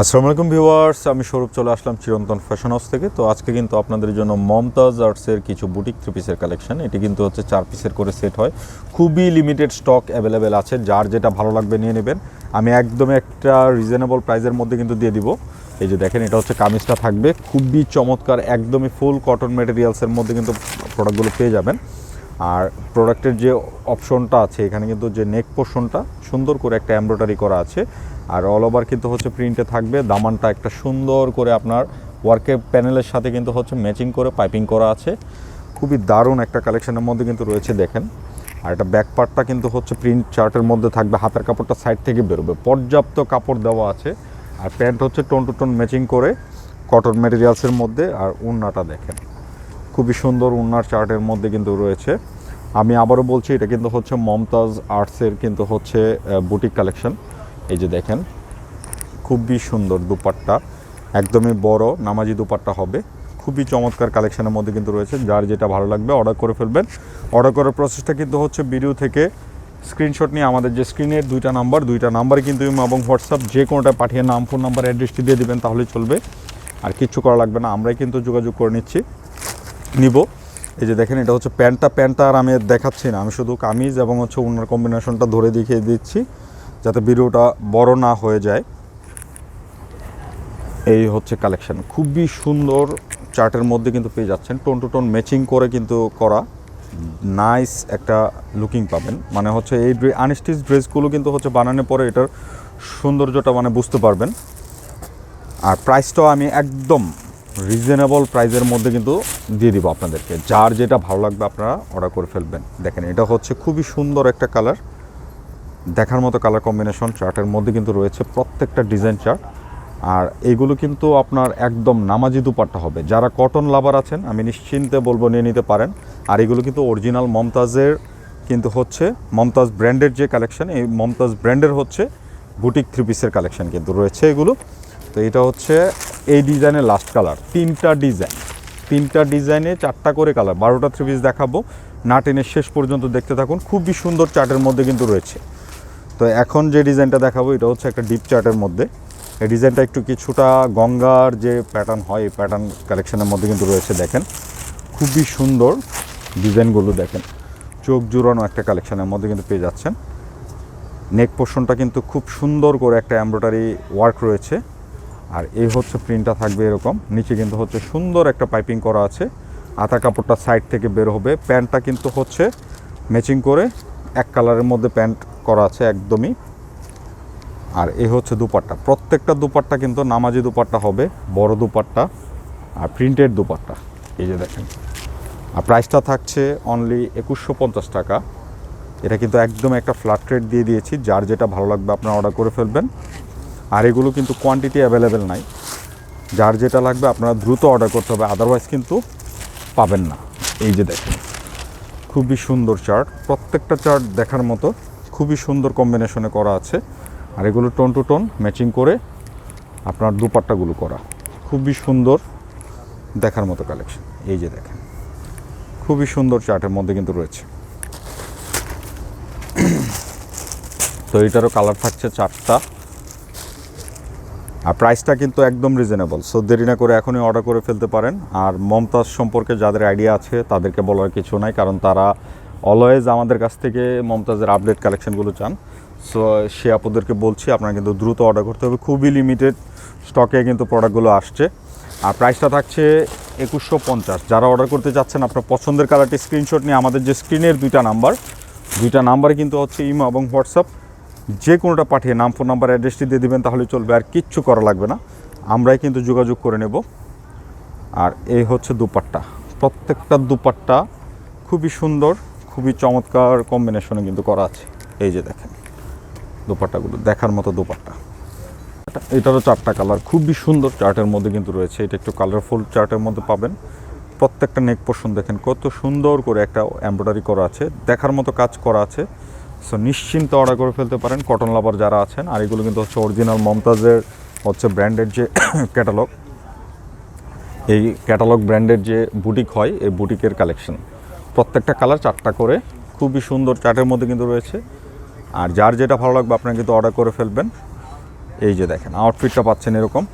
আসসালামু আলাইকুম ভিউয়ার্স, আমি স্বরূপ চলে আসলাম চিরন্তন ফ্যাশন হাউস থেকে। তো আজকে কিন্তু আপনাদের জন্য মমতাজ আর্টসের কিছু বুটিক থ্রি পিসের কালেকশন এটি কিন্তু হচ্ছে চার পিসের করে সেট হয়। খুবই লিমিটেড স্টক অ্যাভেলেবেল আছে, যার যেটা ভালো লাগবে নিয়ে নেবেন। আমি একদম একটা রিজনেবল প্রাইসের মধ্যে কিন্তু দিয়ে দিব। এই যে দেখেন, এটা হচ্ছে কামিজটা থাকবে। খুবই চমৎকার, একদমই ফুল কটন মেটেরিয়ালসের মধ্যে কিন্তু প্রোডাক্টগুলো পেয়ে যাবেন। আর প্রোডাক্টের যে অপশনটা আছে, এখানে কিন্তু যে নেক পোর্শনটা সুন্দর করে একটা এমব্রয়ডারি করা আছে। আর অল ওভার কিন্তু হচ্ছে প্রিন্টে থাকবে। দামানটা একটা সুন্দর করে আপনার ওয়ার্কের প্যানেলের সাথে কিন্তু হচ্ছে ম্যাচিং করে পাইপিং করা আছে। খুবই দারুণ একটা কালেকশনের মধ্যে কিন্তু রয়েছে, দেখেন। আর এটা ব্যাক পার্টটা কিন্তু হচ্ছে প্রিন্ট চার্টের মধ্যে থাকবে। হাতের কাপড়টা সাইড থেকে বেরোবে। পর্যাপ্ত কাপড় দেওয়া আছে। আর প্যান্ট হচ্ছে টোন টু টোন ম্যাচিং করে কটন মেটেরিয়ালসের মধ্যে। আর উন্নাটা দেখেন। খুবই সুন্দর উন্নার চার্টের মধ্যে কিন্তু রয়েছে। আমি আবারও বলছি, এটা কিন্তু হচ্ছে মমতাজ আর্টসের কিন্তু হচ্ছে বুটিক কালেকশন। এই যে দেখেন, খুবই সুন্দর দুপাট্টা, একদমই বড় নামাজি দুপাট্টা হবে। খুবই চমৎকার কালেকশনের মধ্যে কিন্তু রয়েছে, যার যেটা ভালো লাগবে অর্ডার করে ফেলবেন। অর্ডার করার প্রসেসটা কিন্তু হচ্ছে ভিডিও থেকে স্ক্রিনশট নিয়ে আমাদের যে স্ক্রিনের দুইটা নাম্বার দুইটা নাম্বারে কিন্তু এবং হোয়াটসঅ্যাপ যে কোনোটা পাঠিয়ে নাম ফোন নাম্বার অ্যাড্রেসটি দিয়ে দিবেন তাহলে চলবে। আর কিচ্ছু করা লাগবে না, আমরাই কিন্তু যোগাযোগ করে নিচ্ছি। নিব। এই যে দেখেন, এটা হচ্ছে প্যান্টটা। প্যান্টটা আর আমি দেখাচ্ছি না। আমি শুধু কামিজ এবং হচ্ছে ওনার কম্বিনেশনটা ধরে দেখিয়ে দিচ্ছি, যাতে ভিডিওটা বড় না হয়ে যায়। এই হচ্ছে কালেকশন খুবই সুন্দর চার্টের মধ্যে কিন্তু পেয়ে যাচ্ছেন। টোন টু টোন ম্যাচিং করে কিন্তু করা। নাইস একটা লুকিং পাবেন। মানে হচ্ছে এই আনস্টিচ ড্রেসগুলো কিন্তু হচ্ছে বানানোর পরে এটার সৌন্দর্যটা মানে বুঝতে পারবেন। আর প্রাইসটাও আমি একদম রিজনেবল প্রাইসের মধ্যে কিন্তু দিয়ে দিব আপনাদেরকে। যার যেটা ভালো লাগবে আপনারা অর্ডার করে ফেলবেন। দেখেন, এটা হচ্ছে খুবই সুন্দর একটা কালার দেখার মতো কালার কম্বিনেশন চার্টের মধ্যে কিন্তু রয়েছে প্রত্যেকটা ডিজাইন চার্ট আর এগুলো কিন্তু আপনার একদম নামাজি দুপাট্টা হবে। যারা কটন লাভার আছেন, আমি নিশ্চিন্তে বলব নিয়ে নিতে পারেন। আর এগুলো কিন্তু অরিজিনাল মমতাজের কিন্তু হচ্ছে মমতাজ ব্র্যান্ডের যে কালেকশন এই মমতাজ ব্র্যান্ডের হচ্ছে বুটিক থ্রি পিসের কালেকশন কিন্তু রয়েছে এগুলো। তো এটা হচ্ছে এই ডিজাইনের লাস্ট কালার তিনটা ডিজাইন। তিনটা ডিজাইনে চারটা করে কালার বারোটা থ্রি পিস দেখাবো। না টেনের শেষ পর্যন্ত দেখতে থাকুন, খুবই সুন্দর চার্টের মধ্যে কিন্তু রয়েছে। তো এখন যে ডিজাইনটা দেখাবো, এটা হচ্ছে একটা ডিপ চার্টের মধ্যে। এই ডিজাইনটা একটু কিছুটা গঙ্গার যে প্যাটার্ন হয়, এই প্যাটার্ন কালেকশনের মধ্যে কিন্তু রয়েছে, দেখেন। খুবই সুন্দর ডিজাইনগুলো, দেখেন। চোখ জুড়ানো একটা কালেকশনের মধ্যে কিন্তু পেয়ে যাচ্ছেন। নেক পোর্শনটা কিন্তু খুব সুন্দর করে একটা এমব্রয়ডারি ওয়ার্ক রয়েছে। আর এই হচ্ছে প্রিন্টটা থাকবে এরকম। নিচে কিন্তু হচ্ছে সুন্দর একটা পাইপিং করা আছে। আতা কাপড়টা সাইড থেকে বের হবে। প্যান্টটা কিন্তু হচ্ছে ম্যাচিং করে এক কালারের মধ্যে প্যান্ট করা আছে একদমই। আর এই হচ্ছে দুপাট্টা। প্রত্যেকটা দুপাট্টা কিন্তু নামাজি দুপাট্টা হবে, বড় দুপাট্টা আর প্রিন্টেড দুপাট্টা। এই যে দেখেন। আর প্রাইসটা থাকছে অনলি একুশশো পঞ্চাশ টাকা। এটা কিন্তু একদম একটা ফ্ল্যাট রেট দিয়ে দিয়েছি। যার যেটা ভালো লাগবে আপনারা অর্ডার করে ফেলবেন। আর এগুলো কিন্তু কোয়ান্টিটি অ্যাভেলেবেল নাই। যার যেটা লাগবে আপনারা দ্রুত অর্ডার করতে হবে আদারওয়াইজ কিন্তু পাবেন না। এই যে দেখেন, খুবই সুন্দর চার্ট প্রত্যেকটা চার্ট দেখার মতো খুবই সুন্দর কম্বিনেশনে করা আছে। আর এগুলো টোন টু টোন ম্যাচিং করে আপনার দুপাট্টাগুলো করা। খুবই সুন্দর দেখার মতো কালেকশন এই যে দেখেন, খুবই সুন্দর চার্টের মধ্যে কিন্তু রয়েছে। তো এটারও কালার থাকছে চারটা। আর প্রাইসটা কিন্তু একদম রিজনেবল সো দেরি না করে এখনই অর্ডার করে ফেলতে পারেন। আর মমতাজ সম্পর্কে যাদের আইডিয়া আছে, তাদেরকে বলার কিছু নাই, কারণ তারা অলওয়েজ আমাদের কাছ থেকে মমতাজের আপডেট কালেকশনগুলো চান। সো সে আপুদেরকে বলছি, আপনারা কিন্তু দ্রুত অর্ডার করতে হবে। খুবই লিমিটেড স্টকে কিন্তু প্রোডাক্টগুলো আসছে। আর প্রাইসটা থাকছে একুশশো পঞ্চাশ। যারা অর্ডার করতে চাচ্ছেন, আপনার পছন্দের কালারটি স্ক্রিনশট নিয়ে আমাদের যে স্ক্রিনের দুইটা নাম্বার দুইটা নাম্বারে কিন্তু হচ্ছে ইমো এবং হোয়াটসঅ্যাপ যে কোনোটা পাঠিয়ে নাম, ফোন নাম্বার অ্যাড্রেসটি দিয়ে দেবেন, তাহলে চলবে। আর কিচ্ছু করা লাগবে না। আমরাই কিন্তু যোগাযোগ করে নেব। আর এই হচ্ছে দুপাট্টা। প্রত্যেকটা দুপাট্টা খুবই সুন্দর, খুবই চমৎকার কম্বিনেশনে কিন্তু করা আছে। এই যে দেখেন, দুপাট্টাগুলো, দেখার মতো দুপাট্টা। এটা- এটারও চারটা কালার খুবই সুন্দর চার্টের মধ্যে কিন্তু রয়েছে। এটা একটু কালারফুল চার্টের মধ্যে পাবেন। প্রত্যেকটা নেক পোর্শন দেখেন, কত সুন্দর করে একটা এমব্রয়ডারি করা আছে। দেখার মতো কাজ করা আছে। সো নিশ্চিন্ত অর্ডার করে ফেলতে পারেন। কটন লাভার যারা আছেন, আর এগুলো কিন্তু হচ্ছে অরিজিনাল মমতাজের হচ্ছে ব্র্যান্ডের যে ক্যাটালগ এই ক্যাটালগ ব্র্যান্ডের যে বুটিক হয়, এই বুটিকের কালেকশন প্রত্যেকটা কালার চারটা করে, খুবই সুন্দর চার্টের মধ্যে কিন্তু রয়েছে। আর যার যেটা ভালো লাগবে, আপনারা কিন্তু অর্ডার করে ফেলবেন। এই যে দেখেন আউটফিটটা পাচ্ছেন এরকম।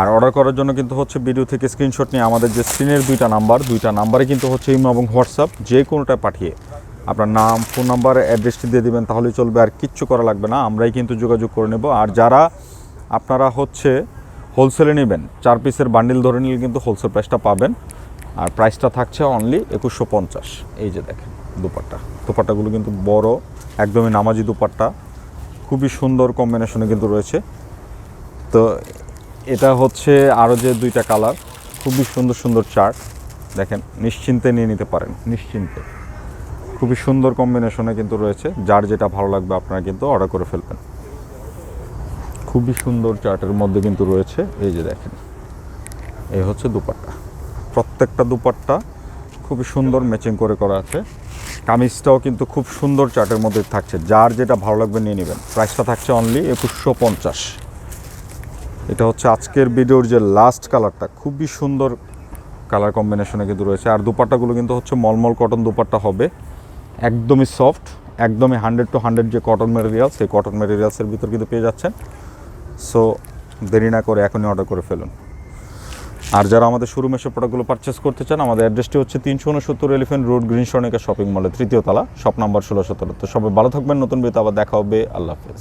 আর অর্ডার করার জন্য কিন্তু হচ্ছে ভিডিও থেকে স্ক্রিনশট নিয়ে আমাদের যে স্ক্রিনের দুইটা নাম্বার দুইটা নাম্বারে কিন্তু হচ্ছে ইমো এবং হোয়াটসঅ্যাপ, যে কোনোটা পাঠিয়ে আপনার নাম, ফোন নাম্বার, অ্যাড্রেসটি দিয়ে দিবেন, তাহলেই চলবে। আর কিচ্ছু করা লাগবে না, আমরাই কিন্তু যোগাযোগ করে নেব। আর যারা আপনারা হচ্ছে হোলসেলে নেবেন, চার পিসের বান্ডিল ধরে নিলে কিন্তু হোলসেল প্রাইসটা পাবেন। আর প্রাইসটা থাকছে অনলি একুশশো পঞ্চাশ। এই যে দেখেন দুপাট্টা। দুপাট্টাগুলো কিন্তু বড়, একদমই নামাজি দুপাট্টা। খুবই সুন্দর কম্বিনেশনে কিন্তু রয়েছে। তো এটা হচ্ছে আরও যে দুইটা কালার খুবই সুন্দর সুন্দর চার্ট দেখেন, নিশ্চিন্তে নিয়ে নিতে পারেন, নিশ্চিন্তে। খুবই সুন্দর কম্বিনেশনে কিন্তু রয়েছে। যার যেটা ভালো লাগবে আপনারা কিন্তু অর্ডার করে ফেলবেন। খুবই সুন্দর চার্টের মধ্যে কিন্তু রয়েছে। এই যে দেখেন, এই হচ্ছে দুপাট্টা। প্রত্যেকটা দুপাট্টা খুবই সুন্দর ম্যাচিং করে করা আছে। কামিজটাও কিন্তু খুব সুন্দর চার্টের মধ্যে থাকছে। যার যেটা ভালো লাগবে নিয়ে নেবেন। প্রাইসটা থাকছে অনলি একুশশো পঞ্চাশ। এটা হচ্ছে আজকের ভিডিওর যে লাস্ট কালারটা খুবই সুন্দর কালার কম্বিনেশনে কিন্তু রয়েছে। আর দুপাট্টাগুলো কিন্তু হচ্ছে মলমল কটন দুপাট্টা হবে। একদমই সফট একদমই হান্ড্রেড টু হান্ড্রেড যে কটন মেটেরিয়াল সেই কটন মেটেরিয়ালসের ভিতর কিন্তু পেয়ে যাচ্ছেন। সো দেরি না করে এখনই অর্ডার করে ফেলুন। আর যারা আমাদের শোরুম এসে প্রোডাক্টগুলো পারচেস করতে চান, আমাদের অ্যাড্রেসটি হচ্ছে তিনশো উনসত্তর elephant road green Sonika shopping মলের তৃতীয় তলা শপ নাম্বার ষোলো সতেরো। তো সবাই ভালো থাকবেন, নতুন বিতে আবার দেখা হবে। আল্লাহ হাফেজ।